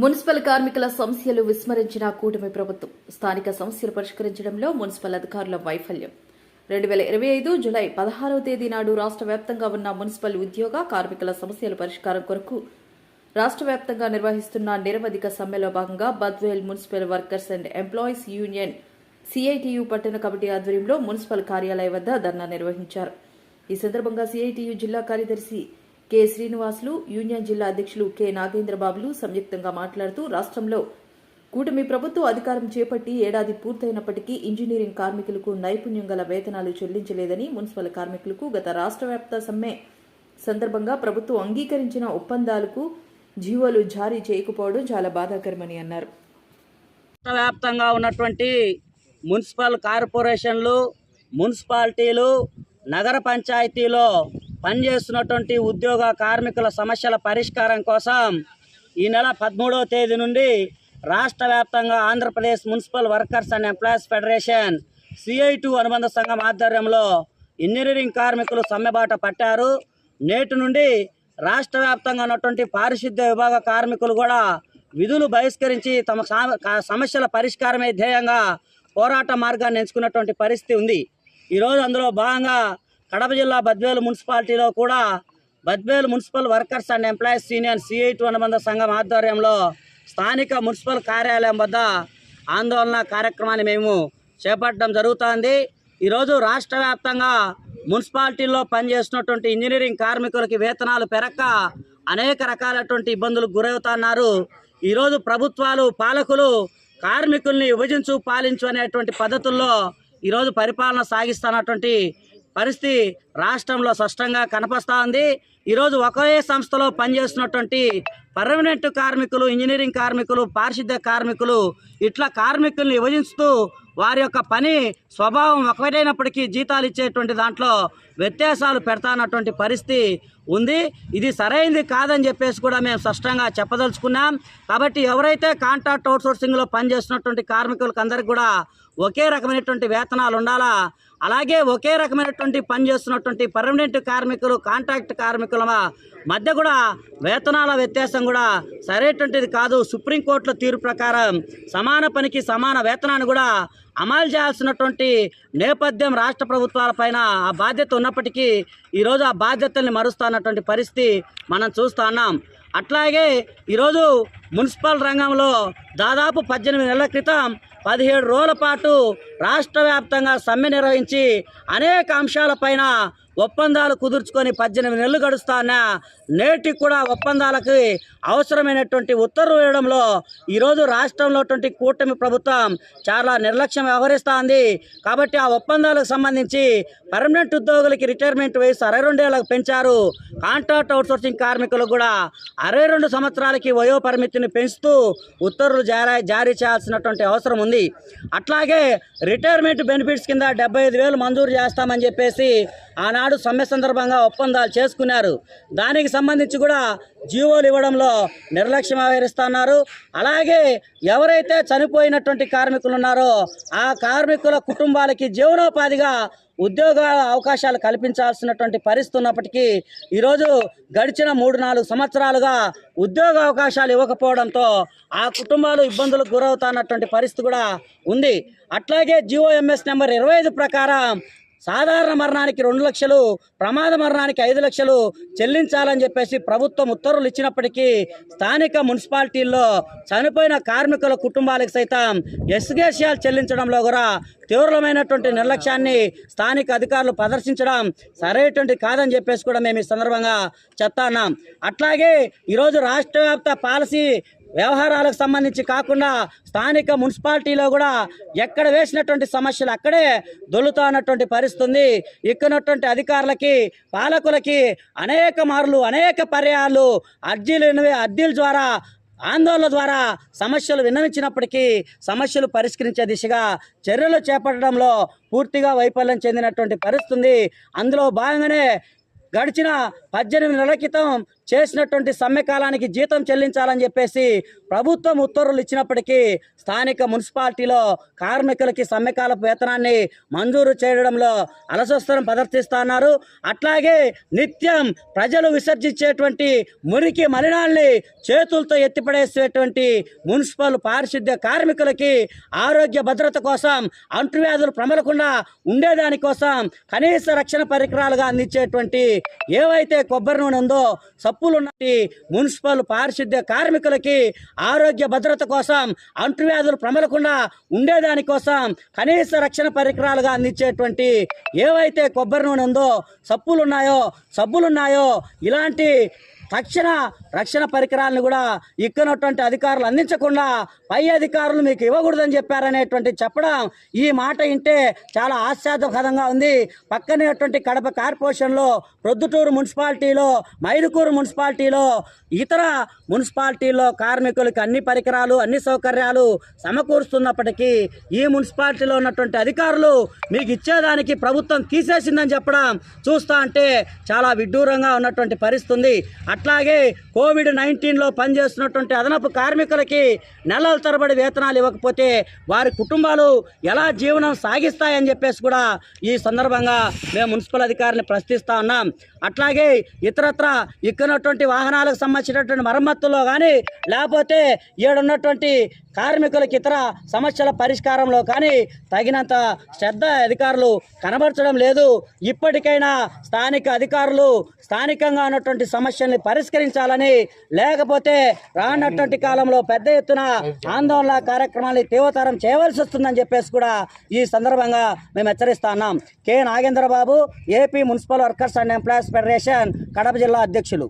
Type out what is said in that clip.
Municipal కార్మికుల సమస్యలు విస్మరించిన కూటమి ప్రభుత్వం. స్థానిక సమస్యలు పరిష్కరించడంలో మున్సిపల్ అధికారుల వైఫల్యం. రెండు వేల ఇరవై ఐదు జులై పదహారవ తేదీ నాడు రాష్ట్ర వ్యాప్తంగా ఉన్న మున్సిపల్ ఉద్యోగ కార్మికుల సమస్యల పరిష్కారం కొరకు రాష్ట్ర వ్యాప్తంగా నిర్వహిస్తున్న నిరవధిక సమ్మెలో భాగంగా Badvel municipal workers and employees union CITU పట్టణ కమిటీ ఆధ్వర్యంలో మున్సిపల్ కార్యాలయం వద్ద ధర్నా నిర్వహించారు. ఈ సందర్భంగా సిఐటియు జిల్లా కార్యదర్శి కె. శ్రీనివాసులు యూనియన్ జిల్లా అధ్యక్షులు కె. నాగేంద్రబాబులు సంయుక్తంగా మాట్లాడుతూ రాష్ట్రంలో కూటమి ప్రభుత్వం అధికారం చేపట్టి ఏడాది పూర్తయినప్పటికీ ఇంజనీరింగ్ కార్మికులకు నైపుణ్యం గల వేతనాలు చెల్లించలేదని మున్సిపల్ కార్మికులకు గత రాష్ట్ర వ్యాప్త సమ్మె సందర్భంగా ప్రభుత్వం అంగీకరించిన ఒప్పందాలకు జీవోలు జారీ చేయకపోవడం చాలా బాధాకరమని అన్నారు. రాష్ట్ర వ్యాప్తంగా ఉన్నటువంటి మున్సిపల్ కార్పొరేషన్లు మున్సిపాలిటీలు నగర పంచాయతీలో పనిచేస్తున్నటువంటి ఉద్యోగ కార్మికుల సమస్యల పరిష్కారం కోసం ఈ నెల పదమూడవ తేదీ నుండి రాష్ట్ర వ్యాప్తంగా Andhra Pradesh municipal workers and employees federation CITU అనుబంధ సంఘం ఆధ్వర్యంలో ఇంజనీరింగ్ కార్మికులు సమ్మెబాట పట్టారు. నేటి నుండి రాష్ట్ర వ్యాప్తంగా ఉన్నటువంటి పారిశుద్ధ్య విభాగ కార్మికులు కూడా విధులు బహిష్కరించి తమ సా- సమస్యల పరిష్కారమే ధ్యేయంగా పోరాట మార్గాన్ని ఎంచుకున్నటువంటి పరిస్థితి ఉంది. ఈరోజు అందులో భాగంగా కడప జిల్లా బద్వేలు మున్సిపాలిటీలో కూడా Badvel municipal workers and employees union CITU అనుబంధ సంఘం ఆధ్వర్యంలో స్థానిక మున్సిపల్ కార్యాలయం వద్ద ఆందోళన కార్యక్రమాన్ని మేము చేపట్టడం జరుగుతోంది. ఈరోజు రాష్ట్ర వ్యాప్తంగా మున్సిపాలిటీల్లో పనిచేస్తున్నటువంటి ఇంజనీరింగ్ కార్మికులకి వేతనాలు పెరక్క అనేక రకాలటువంటి ఇబ్బందులకు గురవుతున్నారు. ఈరోజు ప్రభుత్వాలు పాలకులు కార్మికుల్ని విభజించు పాలించు అనేటువంటి పద్ధతుల్లో ఈరోజు పరిపాలన సాగిస్తున్నటువంటి పరిస్థితి రాష్ట్రంలో స్పష్టంగా కనపస్తా ఉంది ఈరోజు ఒకే సంస్థలో పనిచేస్తున్నటువంటి పర్మనెంట్ కార్మికులు ఇంజనీరింగ్ కార్మికులు పారిశుద్ధ్య కార్మికులు ఇట్లా కార్మికుల్ని విభజిస్తూ వారి యొక్క పని స్వభావం ఒకటైనప్పటికీ జీతాలు ఇచ్చేటువంటి దాంట్లో వ్యత్యాసాలు పెడతానటువంటి పరిస్థితి ఉంది. ఇది సరైనది కాదని చెప్పేసి కూడా మేము స్పష్టంగా చెప్పదలుచుకున్నాం. కాబట్టి ఎవరైతే కాంట్రాక్ట్ అవుట్సోర్సింగ్లో పనిచేస్తున్నటువంటి కార్మికులకు అందరికీ కూడా ఒకే రకమైనటువంటి వేతనాలు ఉండాలా? అలాగే ఒకే రకమైనటువంటి పని చేస్తున్నటువంటి పర్మనెంట్ కార్మికులు కాంట్రాక్ట్ కార్మికుల మధ్య కూడా వేతనాల వ్యత్యాసం కూడా సరైనటువంటిది కాదు. సుప్రీంకోర్టుల తీర్పు ప్రకారం సమాన పనికి సమాన వేతనాన్ని కూడా అమలు చేయాల్సినటువంటి నేపథ్యం రాష్ట్ర ప్రభుత్వాల పైన ఆ బాధ్యత ఉన్నప్పటికీ ఈరోజు ఆ బాధ్యతల్ని మరుస్తున్నటువంటి పరిస్థితి మనం చూస్తూ ఉన్నాం. అట్లాగే ఈరోజు మున్సిపల్ రంగంలో దాదాపు పద్దెనిమిది నెలల క్రితం పదిహేడు రోజుల పాటు రాష్ట్ర వ్యాప్తంగా సమ్మె నిర్వహించి అనేక అంశాలపైన ఒప్పందాలు కుదుర్చుకొని పద్దెనిమిది నెలలు గడుస్తానా నేటికి కూడా ఒప్పందాలకి అవసరమైనటువంటి ఉత్తర్వులు వేయడంలో ఈరోజు రాష్ట్రంలోటువంటి కూటమి ప్రభుత్వం చాలా నిర్లక్ష్యం వ్యవహరిస్తోంది కాబట్టి ఆ ఒప్పందాలకు సంబంధించి పర్మనెంట్ ఉద్యోగులకి రిటైర్మెంట్ వయసు అరవై రెండేళ్ళకు పెంచారు. కాంట్రాక్ట్ అవుట్సోర్సింగ్ కార్మికులకు కూడా అరవై రెండు సంవత్సరాలకి వయో పరిమితిని పెంచుతూ ఉత్తర్వులు జారీ జారీ చేయాల్సినటువంటి అవసరం ఉంది. అట్లాగే రిటైర్మెంట్ బెనిఫిట్స్ కింద డెబ్బై ఐదు వేలు మంజూరు చేస్తామని చెప్పేసి ఆనాడు సమ్మె సందర్భంగా ఒప్పందాలు చేసుకున్నారు. దానికి సంబంధించి కూడా జీవోలు ఇవ్వడంలో నిర్లక్ష్యం వ్యవహరిస్తున్నారు. అలాగే ఎవరైతే చనిపోయినటువంటి కార్మికులు ఉన్నారో ఆ కార్మికుల కుటుంబాలకి జీవనోపాధిగా ఉద్యోగ అవకాశాలు కల్పించాల్సినటువంటి పరిస్థితి ఉన్నప్పటికీ ఈరోజు గడిచిన మూడు నాలుగు సంవత్సరాలుగా ఉద్యోగ అవకాశాలు ఇవ్వకపోవడంతో ఆ కుటుంబాలు ఇబ్బందులకు గురవుతున్నటువంటి పరిస్థితి కూడా ఉంది. అట్లాగే జిఓఎంఎస్ నెంబర్ ఇరవై ఐదు ప్రకారం సాధారణ మరణానికి రెండు లక్షలు ప్రమాద మరణానికి ఐదు లక్షలు చెల్లించాలని చెప్పేసి ప్రభుత్వం ఉత్తర్వులు ఇచ్చినప్పటికీ స్థానిక మున్సిపాలిటీల్లో చనిపోయిన కార్మికుల కుటుంబాలకు సైతం ఎస్గేషియాలు చెల్లించడంలో కూడా తీవ్రమైనటువంటి నిర్లక్ష్యాన్ని స్థానిక అధికారులు ప్రదర్శించడం సరైనటువంటి కాదని చెప్పేసి కూడా మేము ఈ సందర్భంగా చెప్తాన్నాం అట్లాగే ఈరోజు రాష్ట్ర వ్యాప్త పాలసీ వ్యవహారాలకు సంబంధించి కాకుండా స్థానిక మున్సిపాలిటీలో కూడా ఎక్కడ వేసినటువంటి సమస్యలు అక్కడే దొల్లుతానటువంటి పరిస్థితి ఉంది ఇక్కడున్నటువంటి అధికారులకి పాలకులకి అనేక మార్లు అనేక పర్యాలు అర్జీలు అర్జీల ద్వారా ఆందోళన ద్వారా సమస్యలు విన్నవించినప్పటికీ సమస్యలు పరిష్కరించే దిశగా చర్యలు చేపట్టడంలో పూర్తిగా వైఫల్యం చెందినటువంటి పరిస్థితి అందులో భాగంగానే గడిచిన పద్దెనిమిది నెలల క్రితం చేసినటువంటి సమ్మెకాలానికి జీతం చెల్లించాలని చెప్పేసి ప్రభుత్వం ఉత్తర్వులు ఇచ్చినప్పటికీ స్థానిక మున్సిపాలిటీలో కార్మికులకి సమ్మెకాలపు వేతనాన్ని మంజూరు చేయడంలో అలసొస్తరం ప్రదర్శిస్తున్నారు అట్లాగే నిత్యం ప్రజలు విసర్జించేటువంటి మురికి మలినాల్ని చేతులతో ఎత్తిపడేసేటువంటి మున్సిపల్ పారిశుద్ధ్య కార్మికులకి ఆరోగ్య భద్రత కోసం అంటువ్యాధులు ప్రమలకుండా ఉండేదానికోసం కనీస రక్షణ పరికరాలుగా అందించేటువంటి ఏవైతే కొబ్బరి నూనె ఉందో సప్పులు ఉన్నాయి మున్సిపల్ పారిశుద్ధ్య కార్మికులకి ఆరోగ్య భద్రత కోసం అంటువ్యాధులు ప్రమలకుండా ఉండేదాని కోసం కనీస రక్షణ పరికరాలుగా అందించేటువంటి ఏవైతే కొబ్బరి నూనె ఉందో సప్పులు ఉన్నాయో సబ్బులు ఉన్నాయో ఇలాంటి తక్షణ రక్షణ పరికరాలను కూడా ఇక్కనటువంటి అధికారులు అందించకుండా పై అధికారులు మీకు ఇవ్వకూడదని చెప్పారనేటువంటి చెప్పడం ఈ మాట వింటే చాలా ఆశ్చర్యకరంగా ఉంది. పక్కనేటువంటి కడప కార్పొరేషన్లో ప్రొద్దుటూరు మున్సిపాలిటీలో మైదుకూరు మున్సిపాలిటీలో ఇతర మున్సిపాలిటీల్లో కార్మికులకు అన్ని పరికరాలు అన్ని సౌకర్యాలు సమకూరుస్తున్నప్పటికీ ఈ మున్సిపాలిటీలో ఉన్నటువంటి అధికారులు మీకు ఇచ్చేదానికి ప్రభుత్వం తీసేసిందని చెప్పడం చూస్తా అంటే చాలా విడ్డూరంగా ఉన్నటువంటి పరిస్థితి ఉంది. అట్లాగే కోవిడ్ నైన్టీన్లో పనిచేస్తున్నటువంటి అదనపు కార్మికులకి నెలల తరబడి వేతనాలు ఇవ్వకపోతే వారి కుటుంబాలు ఎలా జీవనం సాగిస్తాయని చెప్పేసి కూడా ఈ సందర్భంగా మేము మున్సిపల్ అధికారిని ప్రశ్నిస్తూ ఉన్నాం. అట్లాగే ఇతరత్ర ఇక్కడున్నటువంటి వాహనాలకు సంబంధించినటువంటి మరమ్మతుల్లో కానీ లేకపోతే ఈడున్నటువంటి కార్మికులకు ఇతర సమస్యల పరిష్కారంలో కానీ తగినంత శ్రద్ధ అధికారులు కనబరచడం లేదు. ఇప్పటికైనా స్థానిక అధికారులు స్థానికంగా ఉన్నటువంటి సమస్యల్ని పరిష్కరించాలని లేకపోతే రానటువంటి కాలంలో పెద్ద ఎత్తున ఆందోళన కార్యక్రమాన్ని తీవ్రతరం చేయవలసి వస్తుందని చెప్పేసి కూడా ఈ సందర్భంగా మేము హెచ్చరిస్తా ఉన్నాం. K. Nagendra Babu AP municipal workers and employees federation Kadapa జిల్లా అధ్యక్షులు.